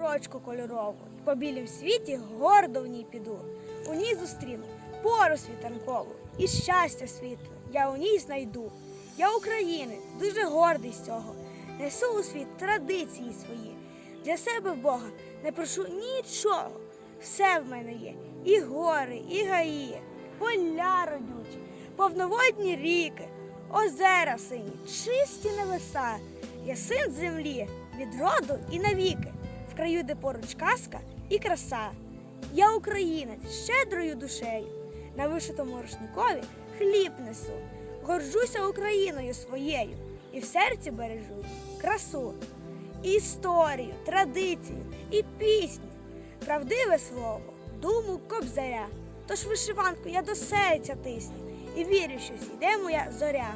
сорочку кольорову, по білім світі гордо в ній піду. У ній зустріну пору світанкову і щастя світле я у ній знайду. Я українець, дуже гордий з цього. Несу у світ традиції свої. Для себе Бога не прошу нічого. Все в мене є. І гори, і гаї, поля родючі, повноводні ріки, озера сині, чисті небеса. Я син землі від роду і навіки, краю, де поруч казка і краса. Я українець щедрою душею, на вишитому рушникові хліб несу, горжуся Україною своєю і в серці бережу красу, історію, традицію і пісню, правдиве слово, думу кобзаря. Тож вишиванку я до серця тисню і вірю, що зійде моя зоря.